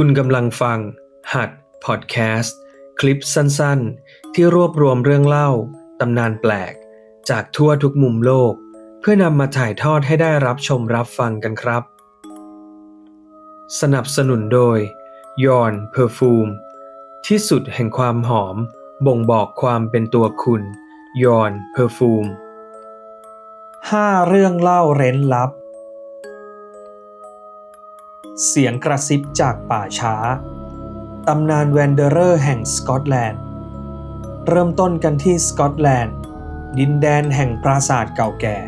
คุณกำลังฟัง หัดพอดแคสต์ คลิปสั้นๆ ที่รวบรวมเรื่องเล่า ตำนานแปลก จากทั่วทุกมุมโลก เพื่อนำมาถ่ายทอดให้ได้รับชมรับฟังกันครับ สนับสนุนโดยยอนเพอร์ฟูมที่สุดแห่งความหอม บ่งบอกความเป็นตัวคุณยอนเพอร์ฟูมห้าเรื่องเล่าเร้นลับ เสียงกระซิบจากป่าช้า ตำนานแวนเดอร์แห่งสกอตแลนด์ เริ่มต้นกันที่สกอตแลนด์ ดินแดนแห่งปราสาทเก่าแก่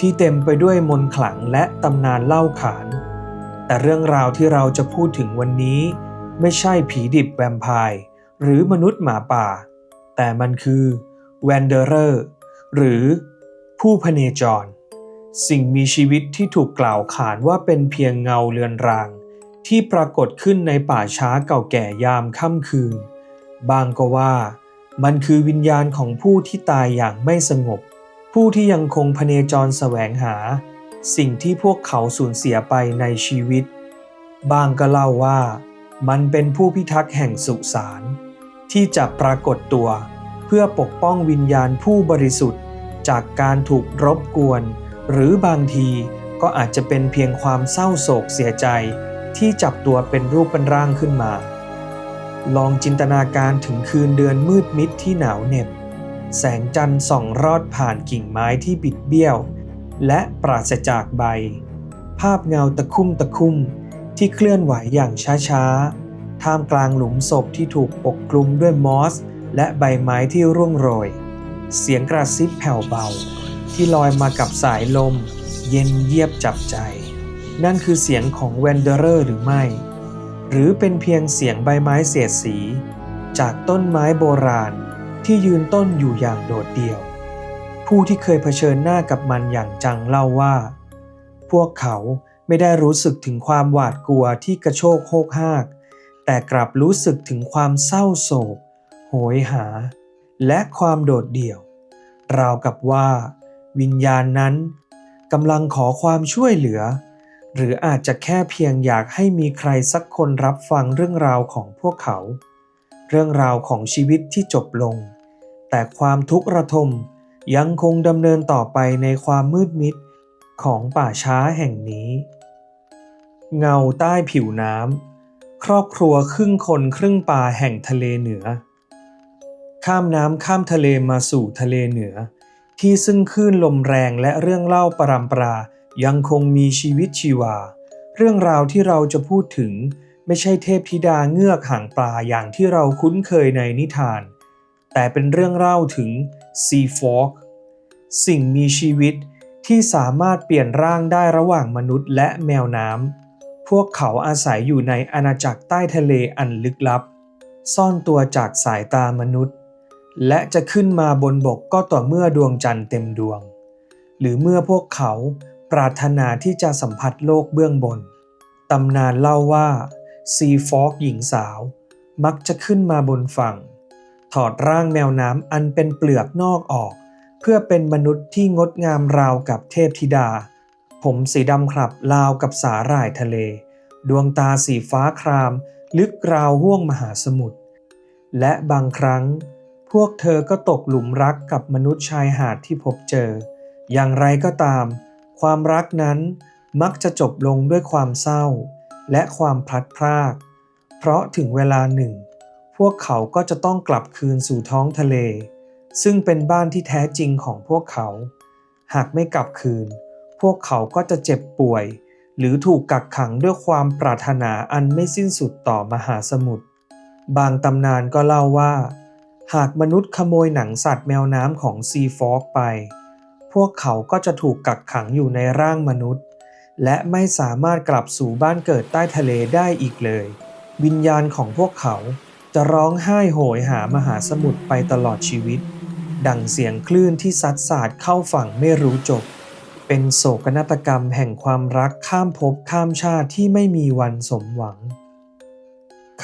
ที่เต็มไปด้วยมนต์ขลังและตำนานเล่าขาน แต่เรื่องราวที่เราจะพูดถึงวันนี้ ไม่ใช่ผีดิบแวมไพร์หรือมนุษย์หมาป่า แต่มันคือแวนเดอร์หรือผู้พเนจร สิ่งมีชีวิตที่ถูกกล่าวขานว่าเป็นเพียงเงาเลือนราง ที่ปรากฏขึ้นในป่าช้าเก่าแก่ยามค่ำคืน บางก็ว่า มันคือวิญญาณของผู้ที่ตายอย่างไม่สงบ ผู้ที่ยังคงพเนจรแสวงหา สิ่งที่พวกเขาสูญเสียไปในชีวิต บางก็เล่าว่า มันเป็นผู้พิทักษ์แห่งสุสานที่จะปรากฏตัว เพื่อปกป้องวิญญาณผู้บริสุทธิ์ จากการถูกรบกวน หรือบางทีก็อาจจะเป็นเพียงความเศร้าโศกเสียใจที่จับตัวเป็นรูปเป็นร่างขึ้นมา ลองจินตนาการถึงคืนเดือนมืดมิดที่หนาวเหน็บ แสงจันทร์ส่องรอดผ่านกิ่งไม้ที่บิดเบี้ยว และปราศจากใบ ภาพเงาตะคุ่มตะคุ่มที่เคลื่อนไหวอย่างช้าๆ ท่ามกลางหลุมศพที่ถูกปกคลุมด้วยมอส และใบไม้ที่ร่วงโรย เสียงกระซิบแผ่วเบา ที่ลอยมากับสายลม เย็นเยียบจับใจ นั่นคือเสียงของแวนเดอร์ หรือไม่ หรือเป็นเพียงเสียงใบไม้เสียดสี จากต้นไม้โบราณที่ยืนต้นอยู่อย่างโดดเดี่ยว ผู้ที่เคยเผชิญหน้ากับมันอย่างจังเล่าว่า พวกเขาไม่ได้รู้สึกถึงความหวาดกลัวที่กระโชกโฮกฮาก แต่กลับรู้สึกถึงความเศร้าโศก โหยหา และความโดดเดี่ยว ราวกับว่า วิญญาณนั้นกำลังขอความช่วยเหลือ หรืออาจจะแค่เพียงอยากให้มีใครสักคนรับฟังเรื่องราวของพวกเขา เรื่องราวของชีวิตที่จบลง แต่ความทุกข์ระทมยังคงดำเนินต่อไปในความมืดมิดของป่าช้าแห่งนี้ เงาใต้ผิวน้ำครอบครัวครึ่งคนครึ่งป่าแห่งทะเลเหนือ ข้ามน้ำข้ามทะเลมาสู่ทะเลเหนือ ที่ซึ่งคลื่นลมแรงและเรื่องเล่าปรำปรา ยังคงมีชีวิตชีวา เรื่องราวที่เราจะพูดถึง ไม่ใช่เทพธิดาเงือกหางปลาอย่างที่เราคุ้นเคยในนิทาน แต่เป็นเรื่องเล่าถึงซีฟอกสิ่งมีชีวิตที่สามารถเปลี่ยนร่างได้ระหว่างมนุษย์และแมวน้ำ พวกเขาอาศัยอยู่ในอาณาจักรใต้ทะเลอันลึกลับ ซ่อนตัวจากสายตามนุษย์ และจะขึ้นมาบนบกก็ต่อเมื่อดวงจันทร์เต็มดวง หรือเมื่อพวกเขาปรารถนาที่จะสัมผัสโลกเบื้องบน ตำนานเล่าว่าซีฟอกหญิงสาว มักจะขึ้นมาบนฝั่ง ถอดร่างแมวน้ำอันเป็นเปลือกนอกออก เพื่อเป็นมนุษย์ที่งดงามราวกับเทพธิดา ผมสีดำครับราวกับสาหร่ายทะเล ดวงตาสีฟ้าคราม ลึกราวห้วงมหาสมุทรและบางครั้ง พวกเธอก็ตกหลุมรักกับมนุษย์ชายหาดที่พบเจอ อย่างไรก็ตาม ความรักนั้นมักจะจบลงด้วยความเศร้า และความพลัดพราก เพราะถึงเวลาหนึ่ง พวกเขาก็จะต้องกลับคืนสู่ท้องทะเล ซึ่งเป็นบ้านที่แท้จริงของพวกเขา หากไม่กลับคืน พวกเขาก็จะเจ็บป่วย หรือถูกกักขังด้วยความปรารถนาอันไม่สิ้นสุดต่อมหาสมุทร บางตำนานก็เล่าว่า หากมนุษย์ขโมยหนังสัตว์แมวน้ำของซีฟอกไป พวกเขาก็จะถูกกักขังอยู่ในร่างมนุษย์ และไม่สามารถกลับสู่บ้านเกิดใต้ทะเลได้อีกเลย วิญญาณของพวกเขาจะร้องไห้โหยหามหาสมุทรไปตลอดชีวิต ดังเสียงคลื่นที่ซัดสาดเข้าฝั่งไม่รู้จบ เป็นโศกนาฏกรรมแห่งความรักข้ามภพข้ามชาติที่ไม่มีวันสมหวัง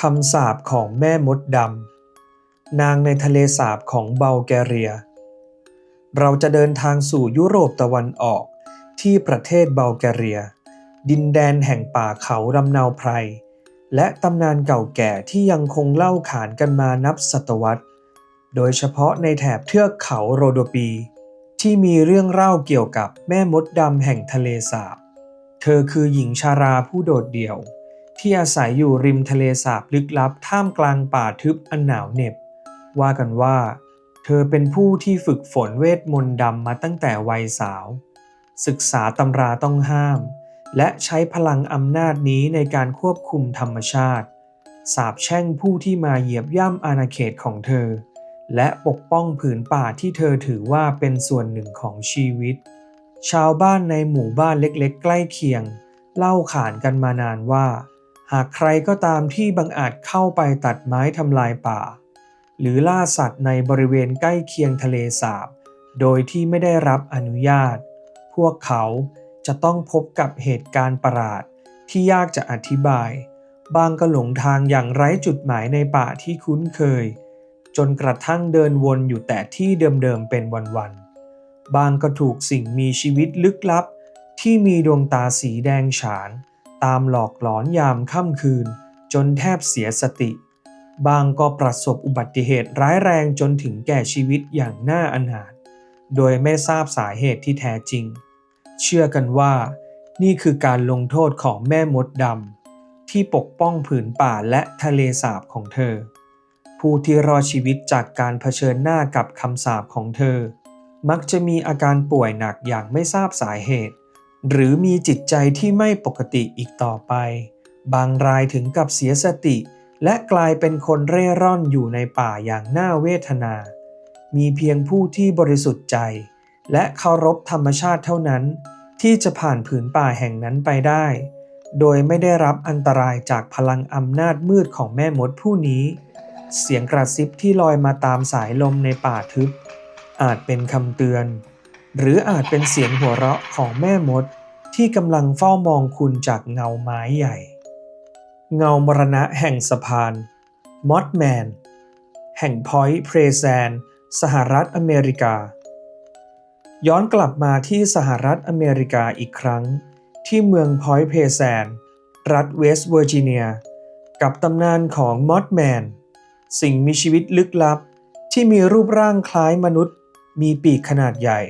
คำสาปของแม่มดดำ นางในทะเลสาบของเบลแกเรีย เราจะเดินทางสู่ยุโรปตะวันออกที่ประเทศเบลแกเรีย ดินแดนแห่งป่าเขาลำนาวไพร และตำนานเก่าแก่ที่ยังคงเล่าขานกันมานับศตวรรษ โดยเฉพาะในแถบเทือกเขาโรโดปี ที่มีเรื่องเล่าเกี่ยวกับแม่มดดำแห่งทะเลสาบ เธอคือหญิงชาราผู้โดดเดี่ยว ที่อาศัยอยู่ริมทะเลสาบลึกลับท่ามกลางป่าทึบอันหนาวเหน็บ ว่ากันว่า เธอเป็นผู้ที่ฝึกฝนเวทมนต์ดำมาตั้งแต่วัยสาว ศึกษาตำราต้องห้าม และใช้พลังอำนาจนี้ในการควบคุมธรรมชาติ สาบแช่งผู้ที่มาเหยียบย่ำอาณาเขตของเธอ และปกป้องผืนป่าที่เธอถือว่าเป็นส่วนหนึ่งของชีวิต ชาวบ้านในหมู่บ้านเล็กๆ ใกล้เคียง เล่าขานกันมานานว่า หากใครก็ตามที่บังอาจเข้าไปตัดไม้ทำลายป่า หรือล่าสัตว์ในบริเวณใกล้เคียงทะเลสาบ โดยที่ไม่ได้รับอนุญาต พวกเขาจะต้องพบกับเหตุการณ์ประหลาดที่ยากจะอธิบาย บางก็หลงทางอย่างไร้จุดหมายในป่าที่คุ้นเคย จนกระทั่งเดินวนอยู่แต่ที่เดิมๆเป็นวันๆ บางก็ถูกสิ่งมีชีวิตลึกลับ ที่มีดวงตาสีแดงฉาน ตามหลอกหลอนยามค่ำคืน จนแทบเสียสติ บางก็ประสบอุบัติเหตุร้ายแรงจนถึงแก่ชีวิตอย่างน่าอนาถโดยไม่ทราบสาเหตุที่แท้จริง เชื่อกันว่า นี่คือการลงโทษของแม่มดดำที่ปกป้องผืนป่าและทะเลสาบของเธอ ผู้ที่รอดชีวิตจากการเผชิญหน้ากับคำสาปของเธอ มักจะมีอาการป่วยหนักอย่างไม่ทราบสาเหตุ หรือมีจิตใจที่ไม่ปกติอีกต่อไป บางรายถึงกับเสียสติ และกลายเป็นคนเร่ร่อนอยู่ในป่าอย่างน่าเวทนา มีเพียงผู้ที่บริสุทธิ์ใจ และเคารพธรรมชาติเท่านั้น ที่จะผ่านผืนป่าแห่งนั้นไปได้ โดยไม่ได้รับอันตรายจากพลังอำนาจมืดของแม่มดผู้นี้ เสียงกระซิบที่ลอยมาตามสายลมในป่าทึบ อาจเป็นคำเตือน หรืออาจเป็นเสียงหัวเราะของแม่มดที่กำลังเฝ้ามองคุณจากเงาไม้ใหญ่ เงามรณะแห่งสะพานมอดแมน แห่งพอยต์เพรแซน สหรัฐอเมริกา ย้อนกลับมาที่สหรัฐอเมริกาอีกครั้ง ที่เมืองพอยต์เพรแซน รัฐเวสต์เวอร์จิเนีย กับตำนานของมอดแมน สิ่งมีชีวิตลึกลับ ที่มีรูปร่างคล้ายมนุษย์ มีปีกขนาดใหญ่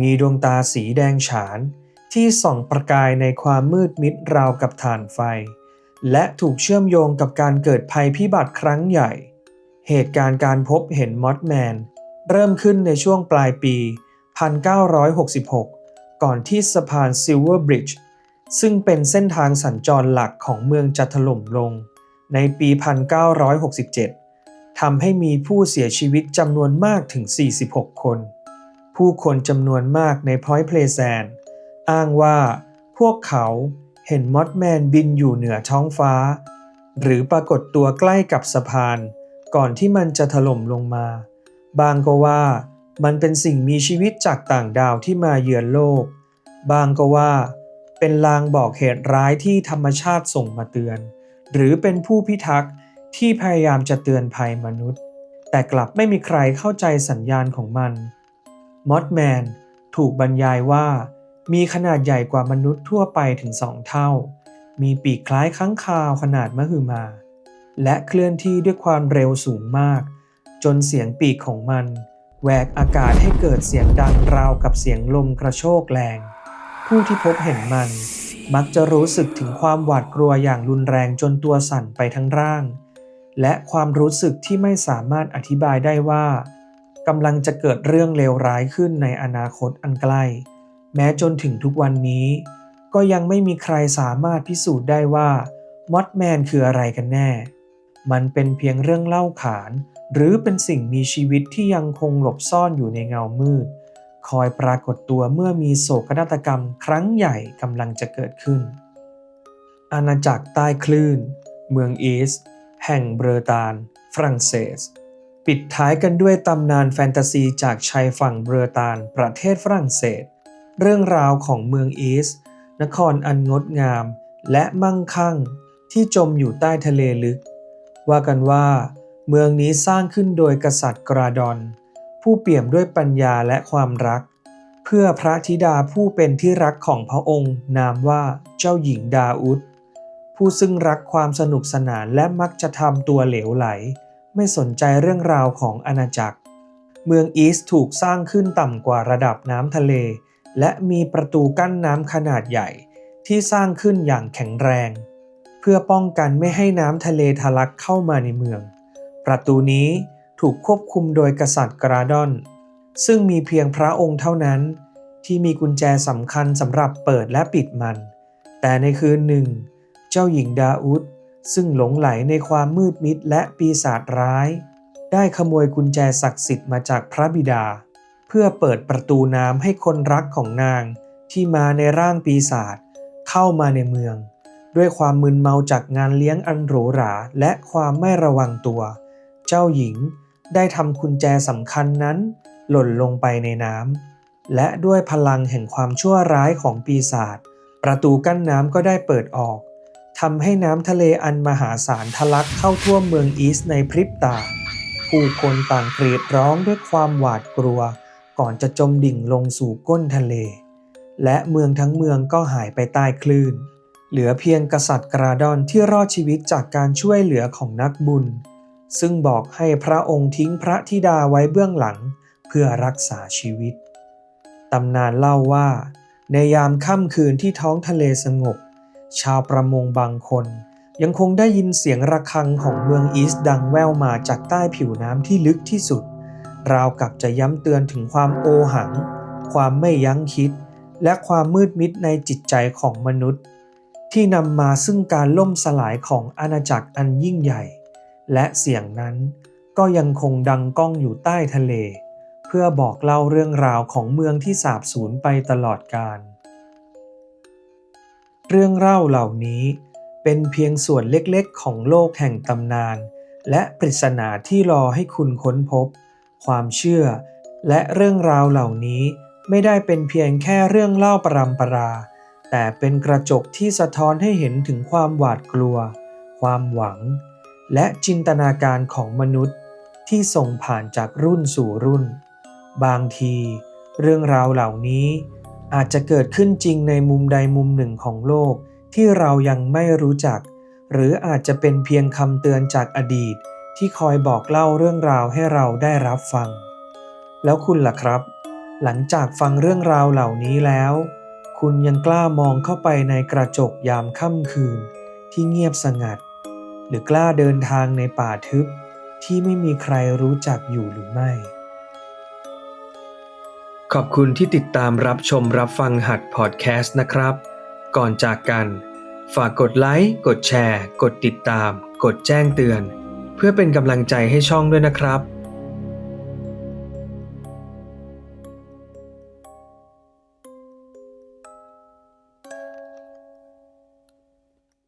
มีดวงตาสีแดงฉาน ที่ส่องประกายในความมืดมิดราวกับถ่านไฟ และถูกเชื่อมโยงกับการเกิดภัยพิบัติครั้งใหญ่ เหตุการณ์การพบเห็นมอดแมนเริ่มขึ้นในช่วงปลายปี 1966 ก่อนที่สะพานซิลเวอร์บริดจ์ซึ่งเป็นเส้นทางสัญจรหลักของเมืองจะถล่มลง ในปี 1967 ทำให้มีผู้เสียชีวิตจำนวนมากถึง 46 คน ผู้คนจำนวนมากในพอยต์เพลแซน อ้างว่าพวกเขา เห็นมอดแมนบินอยู่เหนือท้องฟ้า หรือปรากฏตัวใกล้กับสะพาน ก่อนที่มันจะถล่มลงมา บางก็ว่ามันเป็นสิ่งมีชีวิตจากต่างดาวที่มาเยือนโลก บางก็ว่า เป็นลางบอกเหตุร้ายที่ธรรมชาติส่งมาเตือน หรือเป็นผู้พิทักษ์ที่พยายามจะเตือนภัยมนุษย์ แต่กลับไม่มีใครเข้าใจสัญญาณของมันมอดแมนถูกบรรยายว่า มีขนาดใหญ่กว่ามนุษย์ทั่วไปถึงสองเท่า มีปีกคล้ายค้างคาวขนาดมหึมา และเคลื่อนที่ด้วยความเร็วสูงมาก จนเสียงปีกของมันแหวกอากาศให้เกิดเสียงดังราวกับเสียงลมกระโชกแรง ผู้ที่พบเห็นมัน มักจะรู้สึกถึงความหวาดกลัวอย่างรุนแรงจนตัวสั่นไปทั้งร่าง และความรู้สึกที่ไม่สามารถอธิบายได้ว่ากำลังจะเกิดเรื่องเลวร้ายขึ้นในอนาคตอันใกล้ แม้จนถึงทุกวันนี้ ก็ยังไม่มีใครสามารถพิสูจน์ได้ว่ามอดแมนคืออะไรกันแน่ มันเป็นเพียงเรื่องเล่าขาน หรือเป็นสิ่งมีชีวิตที่ยังคงหลบซ่อนอยู่ในเงามืด คอยปรากฏตัวเมื่อมีโศกนาฏกรรมครั้งใหญ่กำลังจะเกิดขึ้น อาณาจักรใต้คลื่น เมืองอีสแห่งเบรตานฝรั่งเศส ปิดท้ายกันด้วยตำนานแฟนตาซีจากชายฝั่งเบรตานประเทศฝรั่งเศส เรื่องราวของเมืองอีส์นครอันงดงาม และมั่งคั่งที่จมอยู่ใต้ทะเลลึก ว่ากันว่า เมืองนี้สร้างขึ้นโดยกษัตริย์กราดอน ผู้เปี่ยมด้วยปัญญาและความรัก เพื่อพระธิดาผู้เป็นที่รักของพระองค์ นามว่าเจ้าหญิงดาอุดผู้ซึ่งรักความสนุกสนานและมักจะทำตัวเหลวไหล ไม่สนใจเรื่องราวของอาณาจักร เมืองอีส์ถูกสร้างขึ้นต่ำกว่าระดับน้ำทะเล และมีประตูกั้นน้ำขนาดใหญ่ที่สร้างขึ้นอย่างแข็งแรง เพื่อป้องกันไม่ให้น้ำทะเลทะลักเข้ามาในเมือง ประตูนี้ถูกควบคุมโดยกษัตริย์กราดอน ซึ่งมีเพียงพระองค์เท่านั้น ที่มีกุญแจสำคัญสำหรับเปิดและปิดมัน แต่ในคืนหนึ่ง เจ้าหญิงดาอุดซึ่งหลงไหลในความมืดมิดและปีศาจร้าย ได้ขโมยกุญแจศักดิ์สิทธิ์มาจากพระบิดา เพื่อเปิดประตูน้ำให้คนรักของนางที่มาในร่างปีศาจเข้ามาในเมือง ด้วยความมึนเมาจากงานเลี้ยงอันหรูหราและความไม่ระวังตัว เจ้าหญิงได้ทำกุญแจสำคัญนั้น หล่นลงไปในน้ำและด้วยพลังแห่งความชั่วร้ายของปีศาจประตูกั้นน้ำก็ได้เปิดออกทำให้น้ำทะเลอันมหาศาลทะลักเข้าท่วมเมืองอีสในพริบตา ผู้คนต่างกรีดร้องด้วยความหวาดกลัว ก่อนจะจมดิ่งลงสู่ก้นทะเล และเมืองทั้งเมืองก็หายไปใต้คลื่น เหลือเพียงกษัตริย์กราดอนที่รอดชีวิตจากการช่วยเหลือของนักบุญ ซึ่งบอกให้พระองค์ทิ้งพระธิดาไว้เบื้องหลังเพื่อรักษาชีวิต ตำนานเล่าว่า ในยามค่ำคืนที่ท้องทะเลสงบ ชาวประมงบางคนยังคงได้ยินเสียงระฆังของเมืองอีสต์ดังแว่วมาจากใต้ผิวน้ำที่ลึกที่สุด ราวกับจะย้ำเตือนถึงความโอหัง ความไม่ยั้งคิด และความมืดมิดในจิตใจของมนุษย์ ที่นำมาซึ่งการล่มสลายของอาณาจักรอันยิ่งใหญ่ และเสียงนั้นก็ยังคงดังก้องอยู่ใต้ทะเล เพื่อบอกเล่าเรื่องราวของเมืองที่สาบสูญไปตลอดกาลเรื่องเล่าเหล่านี้เป็นเพียงส่วนเล็กๆ ของโลกแห่งตำนาน และปริศนาที่รอให้คุณค้นพบ ความเชื่อ และเรื่องราวเหล่านี้ไม่ได้เป็นเพียงแค่เรื่องเล่าปรำปรา แต่เป็นกระจกที่สะท้อนให้เห็นถึงความหวาดกลัว ความหวัง และจินตนาการของมนุษย์ที่ส่งผ่านจากรุ่นสู่รุ่น บางที เรื่องราวเหล่านี้อาจจะเกิดขึ้นจริงในมุมใดมุมหนึ่งของโลกที่เรายังไม่รู้จัก หรืออาจจะเป็นเพียงคำเตือนจากอดีต ที่คอยบอกเล่าเรื่องราวให้เราได้รับฟัง แล้วคุณล่ะครับ หลังจากฟังเรื่องราวเหล่านี้แล้ว คุณยังกล้ามองเข้าไปในกระจกยามค่ำคืน ที่เงียบสงัด หรือกล้าเดินทางในป่าทึบ ที่ไม่มีใครรู้จักอยู่หรือไม่ ขอบคุณที่ติดตามรับชมรับฟังหัดพอดแคสต์นะครับ ก่อนจากกัน ฝากกดไลค์ กดแชร์ กดติดตาม กดแจ้งเตือน เพื่อเป็นกำลังใจให้ช่องด้วยนะครับ